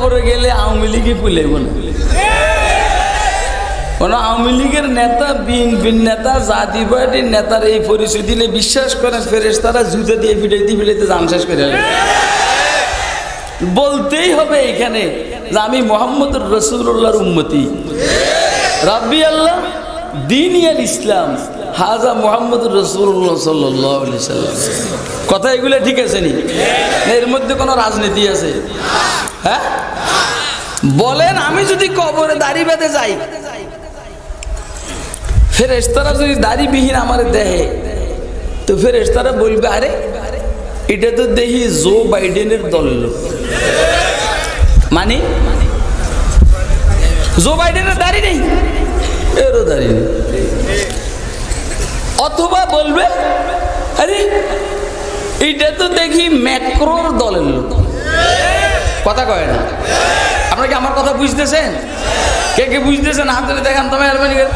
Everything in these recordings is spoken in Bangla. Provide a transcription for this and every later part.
কবরে গেলে আওয়ামী লীগে পুলেব না কোন আওয়ামী লীগের নেতা, বিএনপির নেতা, জাতীয় পার্টির নেতার এই পরিচয় দিলে বিশ্বাস করেন ফেরেস তারা জুতো দিয়ে ফিটাইতে ফিটাইতে জান শেষ করে। বলতেই হবে এখানে যে আমি মোহাম্মদ রসুল্লাহর উন্মতি রাব্বি আল্লাহ, দিন ইসলাম, হাজা মোহাম্মদ রসুল্লাহ সাল্লাম। কথা এগুলো ঠিক আছে নি? এর মধ্যে কোনো রাজনীতি আছে? হ্যাঁ? বলেন, আমি যদি কবরে দাড়ি বেঁধে যাই ফের ফেরেস্তারা যদি দাড়িবিহীন আমার দেহে তো ফের ফেরেস্তারা বলবে, আরে, এটা তো দেখি জো বাইডেনের লোক মানে? জো বাইডেনের দাড়ি নেই? এরও দাড়ি নেই। অথবা বলবে, আরে এটা তো দেখি ম্যাক্রোর দলের লোক। কথা কয় না। আপনারা কি আমার কথা বুঝতেছেন? কে কে বুঝতেছেন? হাত ধরে দেখান তোমার মেহরবানি করে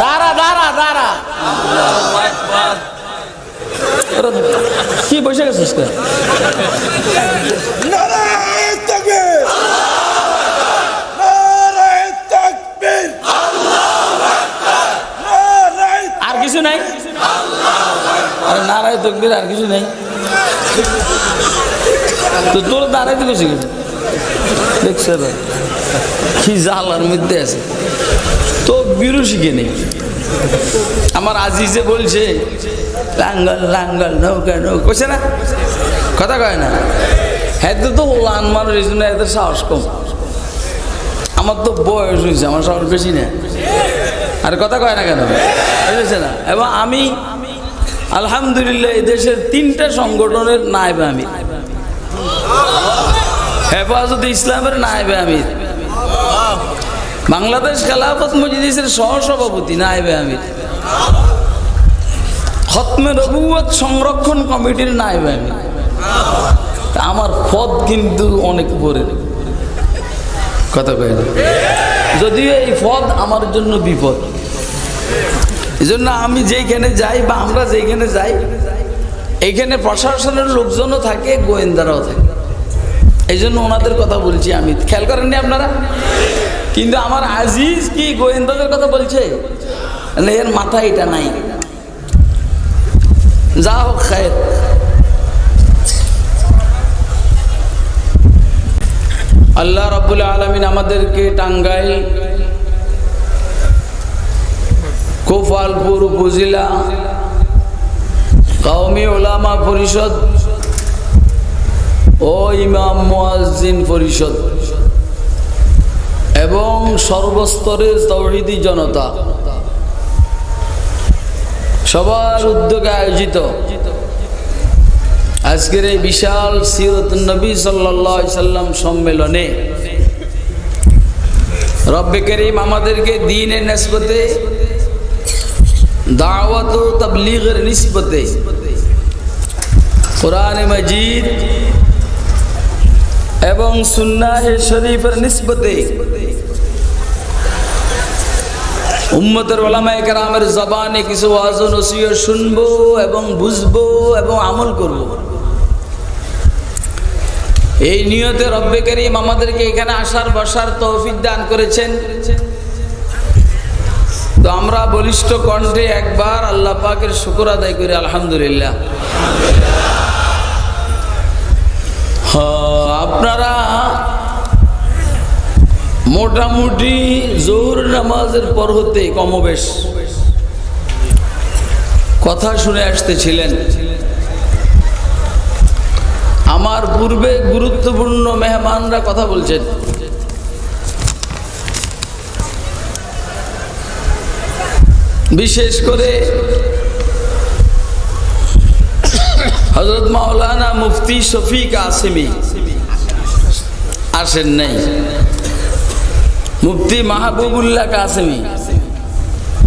বেড়া দাঁড়া দাঁড়া কি বসে গেছিস কেন? নারায় তাকবীর নারায় তাকবীর নারায় আর কিছু নাই আরে নারায় তকবির আর কিছু নেই। তো তোর দাঁড়াইতে গেছে দেখছে তো কি জালার মধ্যে আছে। তো বিরু শিখে নেই আমার আজিজে বলছে, লাঙ্গল লাঙ্গল, নৌকা নৌকা। কইছে না? কথা কয় না। হ্যাঁ তো লান মানুষ এই জন্য এদের সাহস কম। আমার তো বয়স হয়েছে, আমার সাহস বেশি না। আর কথা কয় না কেন? বুঝেছে না? এবং আমি আলহামদুলিল্লাহ, এই দেশের তিনটা সংগঠনের নাইবে আমি হেফাজত ইসলামের নাইবে আমির। বাংলাদেশ খেলাফত মজলিসের সহসভাপতি নাইবে আমির। খতমে রবুয়ত সংরক্ষণ কমিটির নাইবে আমির। আমার পদ কিন্তু অনেক উপরে। কথা কয় যদিও এই পদ আমার জন্য বিপদ। এই জন্য আমি যেইখানে যাই বা আমরা যেইখানে যাই, এইখানে প্রশাসনের লোকজনও থাকে, গোয়েন্দারাও থাকে। এই জন্য ওনাদের কথা বলছি আমি। খেয়াল করেননি আপনারা? কিন্তু আমার আজিজ কি গোয়েন্দাদের কথা বলছে? এর মাথা এটা নাই। যা হোক, খায়ের। আল্লাহ রব্বুল আলমিন আমাদেরকে টাঙ্গাইল কোফালপুর উপজেলা কওমি ওলামা পরিষদ ও ইমাম মুয়াজ্জিন পরিষদ এবং সর্বস্তরের তৌহিদি জনতা। সবার উদ্যোগে আয়োজিত আজকের এই বিশাল সিরত নবী সাল্লাহ সাল্লাম সম্মেলনে রব্বে করিম আমাদেরকে দিনের নেসবতে দাওয়াত ও তবলিগের নিসবতে কোরআন মজিদ এবং সুন্নাহ শরীফের নিসবতে উম্মতের ওলামায় কেরামের জবানে কিছু ওয়াজ ও নসিহত শুনব এবং বুঝব এবং আমল করব। এই নিয়তে রব্বে করিম আমাদেরকে এখানে আসার বসার তৌফিক দান করেছেন। তো আমরা বলিষ্ঠ কণ্ঠে একবার আল্লাহ পাকের শুকর আদায় করি, আলহামদুলিল্লাহ। আপনারা মোটামুটি জোর নামাজের পর হতে কমবেশ। কথা শুনে আসতেছিলেন। আমার পূর্বে গুরুত্বপূর্ণ মেহমানরা কথা বলছেন। বিশেষ করে হজরত মাওলানা মুফতি শফিক আসেমি। আসেন নাই। মুফতি মাহবুবুল্লাহ কাসেমি।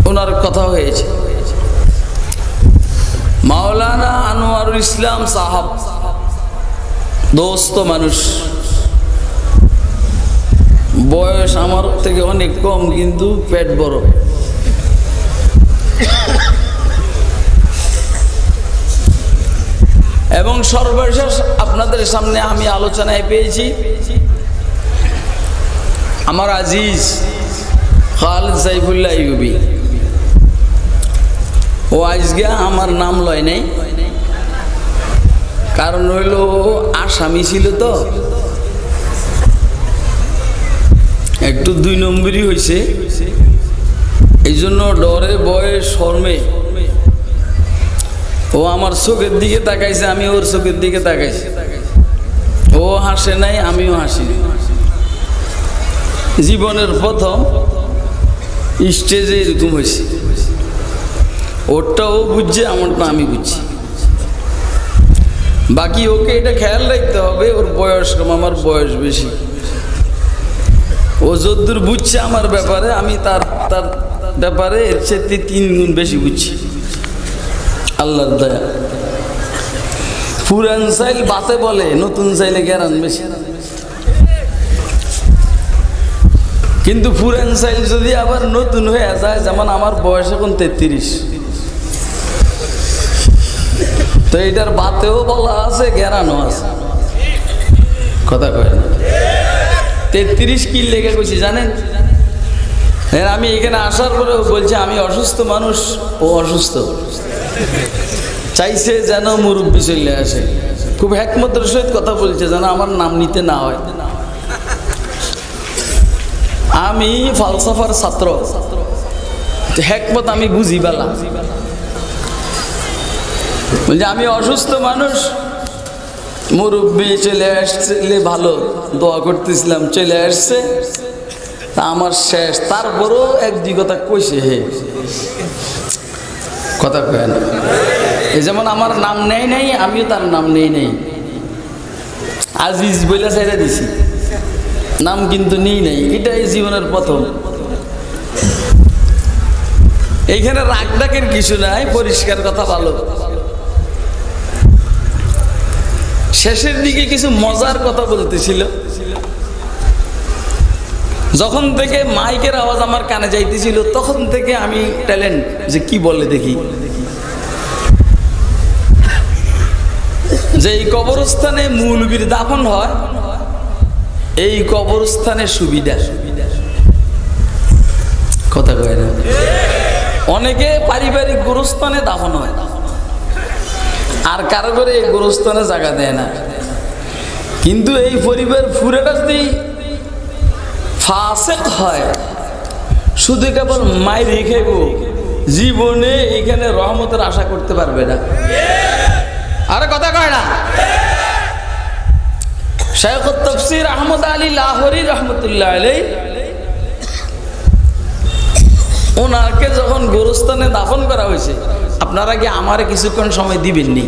ওনার কথা হয়েছে। মাওলানা আনোয়ারুল ইসলাম সাহাব, দোস্ত মানুষ। বয়স আমার থেকে অনেক কম, কিন্তু পেট বড় এবং সর্বশেষ আপনাদের সামনে আমি আলোচনায় পেয়েছি আমার আজিজ খালেদ সাইফুল্লাহ ইউবি। ও আজকে আমার নাম লয় নাই। কারণ হইল আসামি ছিল তো। একটু দুই নম্বরই হয়েছে এই জন্য ডরে, বয়ে, শর্মে ও আমার চোখের দিকে তাকাইছে আমি ওর চোখের দিকে তাকাইছি। ও হাসে নাই, আমিও হাসি। জীবনের প্রথম স্টেজে এরকম হয়েছে। ওরটা ও বুঝছে, আমারটা আমি বুঝছি। বাকি ওকে এটা খেয়াল রাখতে হবে, ওর বয়স কম, আমার বয়স বেশি। ও যদ্দূর বুঝছে আমার ব্যাপারে, আমি তার তার ব্যাপারে এর চেয়ে তিন গুণ বেশি বুঝছি। আল্লাহর দয়া। পুরান সাইল বাতে বলে, নতুন সাইলে গেরান বেশি। কিন্তু পুরান সাইল যদি আবার নতুন হয়ে যায়, যেমন আমার বয়স এখন তেত্রিশ। তো এটার বাতেও বলা আছে গেরানো আছে। কথা কয় তেত্রিশ কি লেগে গেছি জানেন? আমি এখানে আসার পরেও বলছি, আমি অসুস্থ মানুষ, ও অসুস্থ। চাইছে যেন মুরব্বী চলে আসে। খুব হ্যাকমতের সহিত কথা বলছে যেন আমার নাম নিতে না হয়। আমি ফালসাফার ছাত্র। হ্যাকমত আমি বুঝি বেলা বলছে, আমি অসুস্থ মানুষ। মুরব্বী চলে আসলে ভালো। দোয়া করতেছিলাম, চলে আসছে। তা আমার শেষ। তারপরও এক কথা কইছে হে। কথা কয় না এই যেমন আমার নাম নেই নাই, আমিও তার নাম নেই নেই। আজিজ বইলা সাইডা দিছি। নাম কিন্তু নেই নাই, এটাই জীবনের প্রথম। এইখানে রাগ ডাকের কিছু নাই, পরিষ্কার কথা ভালো। শেষের দিকে কিছু মজার কথা বলতেছিল। যখন থেকে মাইকের আওয়াজ আমার কানে যাইতেছিল, তখন থেকে আমি ট্যালেন্ট যে কি বলে দেখি। যে এই কবরস্থানে মূলবীর দাফন হয়, এই কবরস্থানে সুবিধা। কথা কয় না? অনেকে পারিবারিক গুরুস্থানে দাফন হয়, আর কারও করে এই গোরস্থানে জায়গা দেয় না। কিন্তু এই পরিবার ফুরেটা যদি ফাসেক হয়। শুধু কেবল মাই রেখে গো জীবনে এখানে রহমতের আশা করতে পারবে না। আরে কথা কয় না। শেখ তফসির আহমদ আলী লাহরি রহমতুল্লাহ আলী ওনাকে যখন গোরস্থানে দাফন করা হয়েছে, আপনারা কি আমারে কিছুক্ষণ সময় দিবেননি?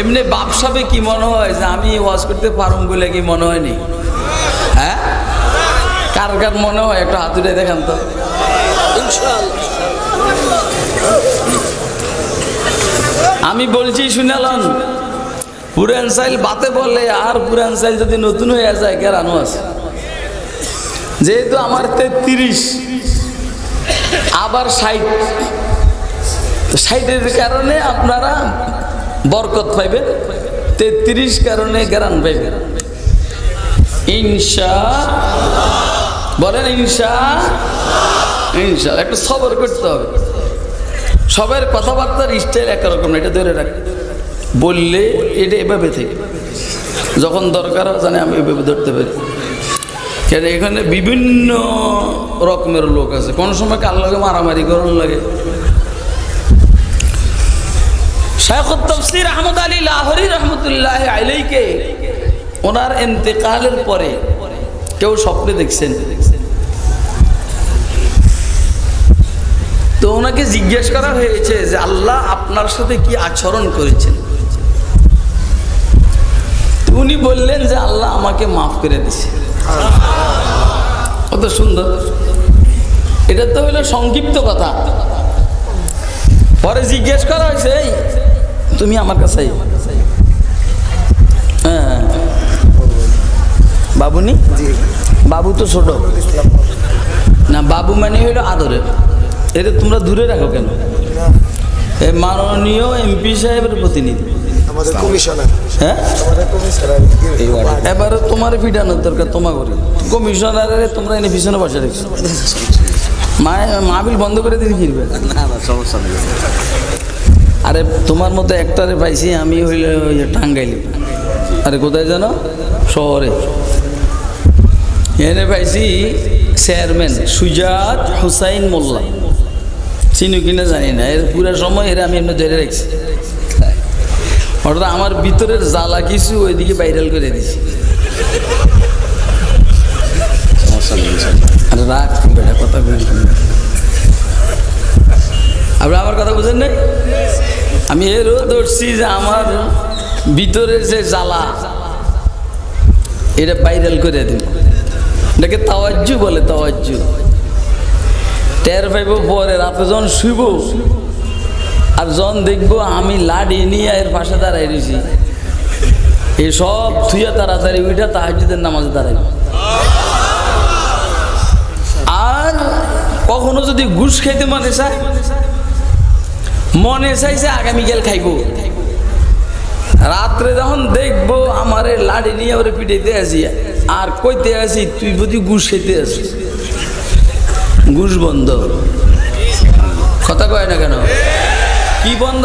এমনি বাপসাবে কি মনে হয় যে আমি ওয়াজ করতে পারুম বলে কি মনে হয়নি? হ্যাঁ কার কার মনে হয় একটা হাতুড়ে দেখান তো। আমি বলছি শুনালন পুরান সাইল বাতে বলে, আর পুরান সাইল যদি নতুন হয়ে যায় কেরানো আছে? যেহেতু আমার তেত্রিশ, আবার ষাট। ষাটের কারণে আপনারা বরকত পাইবেন, তেত্রিশ কারণে গ্রান পাইবেন। ইনশা বলেন ইনশা ইনশা, একটু সবর করতে হবে। সবের কথাবার্তার স্টাইল একরকম এটা ধরে রাখ। বললে এটা এভাবে থেকে। যখন দরকার হয় জানে আমি এভাবে ধরতে পারি। কেন এখানে বিভিন্ন রকমের লোক আছে। কোন সময় কার লাগে মারামারি করার লাগে? শেখুল তফসির আহমদ আলী লাহরি রহমতুল্লাহ আলাইকে ওনার এন্তেকালের পরে কেউ স্বপ্নে দেখছেন তো ওনাকে জিজ্ঞেস করা হয়েছে যে আল্লাহ আপনার সাথে কি আচরণ করেছেন? উনি বললেন যে আল্লাহ আমাকে মাফ করে দিছে কত সুন্দর। এটা তো হলো সংক্ষিপ্ত কথা। পরে জিজ্ঞেস করা হয়েছে "এই, তুমি আমার কাছে আইও।" হ্যাঁ বাবুনি? বাবু তো ছোট। না বাবু মানে হইল আদরের। এটা তোমরা দূরে রাখো কেন? মাননীয় এমপি সাহেবের প্রতিনিধি। হ্যাঁ? আমাদের এবারে তোমার পিটানোর দরকার তোমা করে কমিশনারে তোমরা এনে পিছনে বসে রেখেছো। মাহবিল বন্ধ করে দিতে ফিরবে। না না সমস্যা নেই। আরে তোমার মতো একটারে পাইছি আমি হইলে ওই টাঙ্গাইলি। আরে কোথায় জানো শহরে। এনে পাইছি চেয়ারম্যান সুজাত হুসাইন মোল্লা। চিনু কিনা জানি না। এর পুরো সময় এরা আমি এমনি ধরে রাখছি। হঠাৎ আমার ভিতরের জ্বালা কিছু ওইদিকে ভাইরাল করে দিছি। আরে আপনি আমার কথা বুঝেন নাই? আমি এরও ধরছি যে আমার ভিতরের যে জ্বালা, এটা ভাইরাল করে দিন এটাকে তাওয়াজ্জু বলে, তাওয়াজ্জু। টের পাইব, পরে রাতে যখন শুইব, আর যখন দেখব আমি লাডি নিয়ে এর পাশে দাঁড়াই রয়েছি, এই সব থুইয়া তাড়াতাড়ি উইটা তাহাজুদের নামাজে দাঁড়াই আর কখনো যদি ঘুষ খাইতে মনে চায় মনে চাইছে আগামীকাল খাইব। রাত্রে যখন দেখব আমার লাড়ি নিয়ে ওরে পিটাইতে আসি, আর কইতে আসি, তুই বুঝি ঘুষ খাইতে আসিস? ঘুষ বন্ধ। কথা কয় না কেন? কি বন্ধ?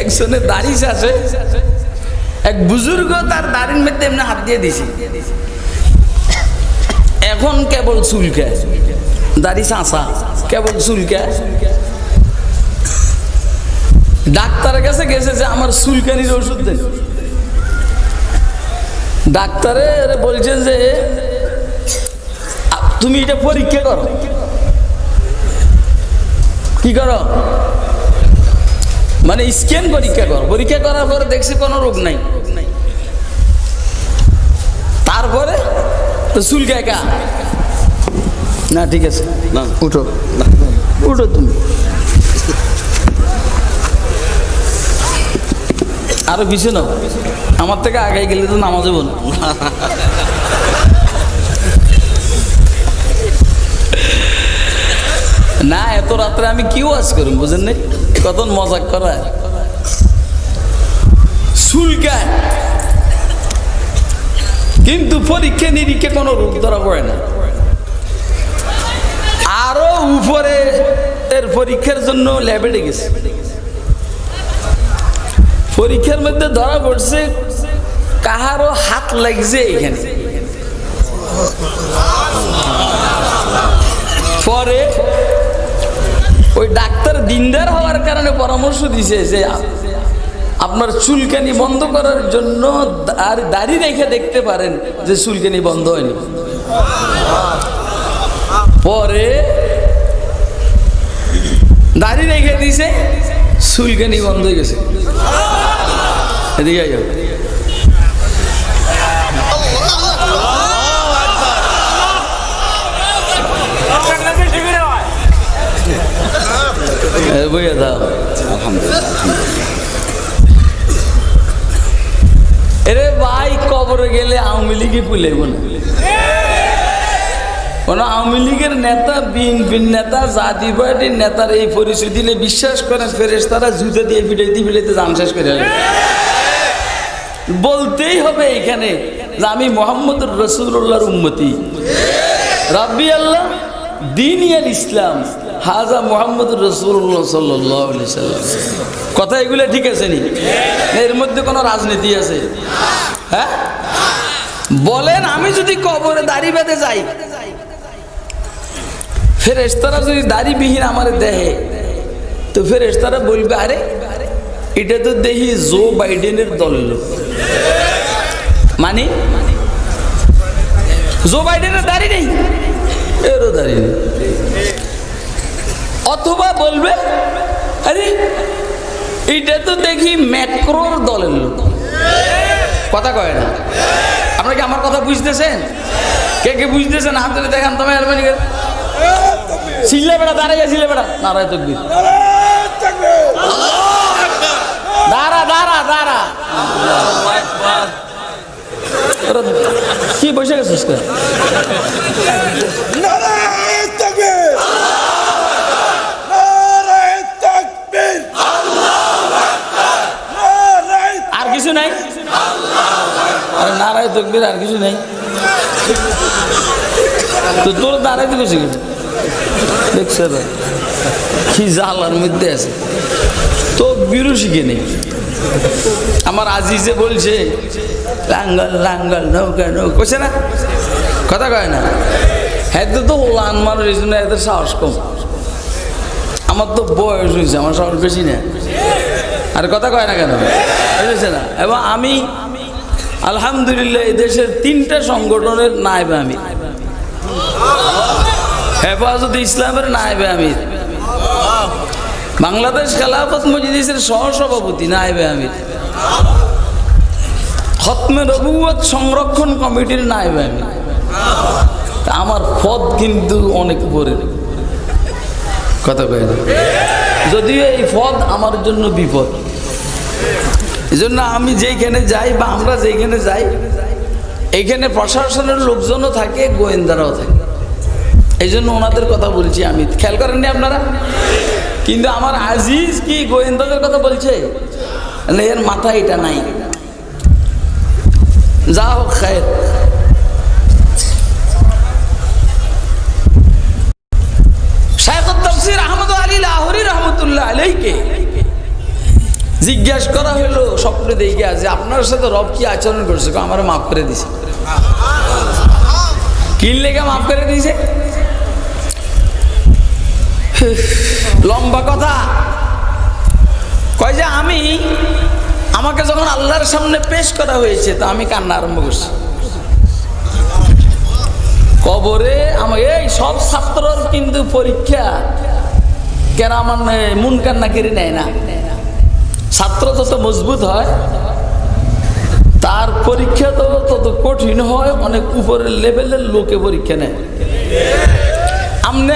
একজনে দাড়ি আছে এক বুজুর্গ তার দাড়ির মধ্যে এমনি হাত দিয়ে দিছে। এখন কেবল চুলকে। দাড়ি চাঁচা কেবল চুলকে। ডাক্তারের কাছে গেছে যে আমার চুলকানির ওষুধ দেন। ডাক্তারে এরে বলছে যে তুমি এটা পরীক্ষা করো। কি করো? মানে স্ক্যান পরীক্ষা করো। পরীক্ষা করার পরে দেখছি কোনো রোগ নাই। তারপরে তো চুলকায় কা না ঠিক আছে। না উঠো। উঠো তুমি। আরও পিছু নাও। আমার থেকে আগে গেলে তো নামাজ হব এত রাত্রে আমি কি ওয়াজ করুন বুঝেন নাই? কত মজা করা চুলকায় কিন্তু পরীক্ষা নিরীক্ষা কোনো রোগ ধরা পড়ে না। আরও উপরে এর পরীক্ষার জন্য ল্যাবে গেছে। পরীক্ষার মধ্যে ধরা পড়ছে কাহারও হাত লাগছে এখানে। পরে ওই ডাক্তার দিনদার হওয়ার কারণে পরামর্শ দিছে যে আপনার চুলকানি বন্ধ করার জন্য আর দাড়ি রেখে দেখতে পারেন যে চুলকানি বন্ধ হয়নি। পরে দাড়ি রেখে দিছে, চুলকানি বন্ধ হয়ে গেছে। এদিকে বইয়া দাও। এরে ভাই, কবরে গেলে আওয়ামী লীগে পুলেব না কোন আওয়ামী লীগের নেতা, বিএনপির নেতা জাতি পার্টির নেতার এই পরিচয় দিলে বিশ্বাস করেন ফেরেস তারা জুতো দিয়ে ফিটাইতে ফিটাইতে জাম শেষ করে বলতেই হবে এখানে যে আমি মোহাম্মদ রসুল্লাহর উন্মতি রাব্বি আল্লাহ, দিন ইসলাম। হাজা মোহাম্মদ রসুল্লাহ সাল্লাম। কথা এগুলো ঠিক আছে নি? এর মধ্যে কোনো রাজনীতি আছে? হ্যাঁ? বলেন, আমি যদি কবরে দাড়ি বেঁধে যাই, ফেরেশতারা যদি দাড়ি দাড়িবিহীন আমার দেহে, তো ফেরেশতারা বলবে, আরে, এটা তো দেখি জো বাইডেনের দল। মানে? জো বাইডেনের দাড়ি নেই? এরও দাড়ি নেই। অথবা বলবে, আরে, এটা তো দেখি ম্যাক্রোর দলের লোক। কথা কয় না। আপনারা কি আমার কথা বুঝতেছেন? কে কে বুঝতেছেন? হাত ধরে দেখান তো মেহরবানি করে। ছিলে বেড়া, দাঁড়াইয়া ছিলে বেড়া। নারায় তকবির। দাঁড়া দাঁড়া দাঁড়া। কি বসে গেছিস কে? নারায়ণ তাকবীর নারায়ণ তাকবীর তকবির আর কিছু নেই। তো তোর দাঁড়াইতে গেছে কিন্তু দেখছে ভাই কি জালার মধ্যে আছে। তো বিরু শিখে নেই আমার আজিজে বলছে, লাঙ্গল লাঙ্গল, নৌকা নৌকা। কইছে না? কথা কয় না? হ্যাঁ তো ওলান মানুষ এই জন্য এদের সাহস কম। আমার তো বয়স হয়েছে, আমার সাহস বেশি না। আর কথা কয় না কেন? বুঝেছে না? এবং আমি আলহামদুলিল্লাহ, এই দেশের তিনটা সংগঠনের নাইবে আমি হেফাজত ইসলামের নাইবে আমি বাংলাদেশ খেলাফত মজলিসের সহসভাপতি নাইবে আমি খতমে রবুয়ত সংরক্ষণ কমিটির নাইবে আমি আমার পদ কিন্তু অনেক উপরে। কথা কয় যদিও এই পদ আমার জন্য বিপদ। এই জন্য আমি যেইখানে যাই বা আমরা যেইখানে যাই, এইখানে প্রশাসনের লোকজনও থাকে, গোয়েন্দারাও থাকে। এই জন্য ওনাদের কথা বলছি আমি। খেয়াল করেননি আপনারা? কিন্তু আমার আজিজ কি গোয়েন্দাদের কথা বলছে? এর মাথা এটা নাই। যা হোক, খায়ের শায়খুত তাফসীর আহমদ আলী লাহোরি রহমতুল্লাহ আলাইকে জিজ্ঞাসা করা হলো স্বপ্নে দেখে যে আপনার সাথে রব কি আচরণ করছে? আমার মাফ করে দিছে। কি লেগে মাফ করে দিয়েছে লম্বা কথা। কয় যে, আমি আমাকে যখন আল্লাহর সামনে পেশ করা হয়েছে, তা আমি কান্না আরম্ভ করছি। কবরে আমার এই, সব ছাত্রর কিন্তু পরীক্ষা। কেন আমার মন কান্না করে নেয় না। ছাত্র যত মজবুত হয়, তার পরীক্ষা তো তত কঠিন হয়, অনেক উপরের লেভেলের লোকে পরীক্ষা নেয়।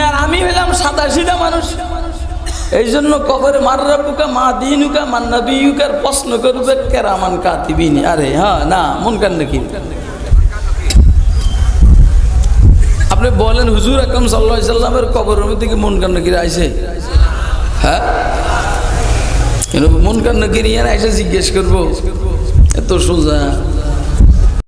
আর আমি হইলাম সাদা মানুষ। এই জন্য কবরে মাররা বুকা মা দিনুকা মান্না বিউকার প্রশ্ন করবে, কেরামান কাতিবিনি। আরে হ্যাঁ না, মন কান নাকি? আপনি বলেন, হুজুর আকরম সাল্লাহ সাল্লামের কবরের মধ্যে কি মন কান্না কিরে আইসে হ্যাঁ? মন কান্না কিরিয়ে এসে জিজ্ঞেস করব এত সোজা।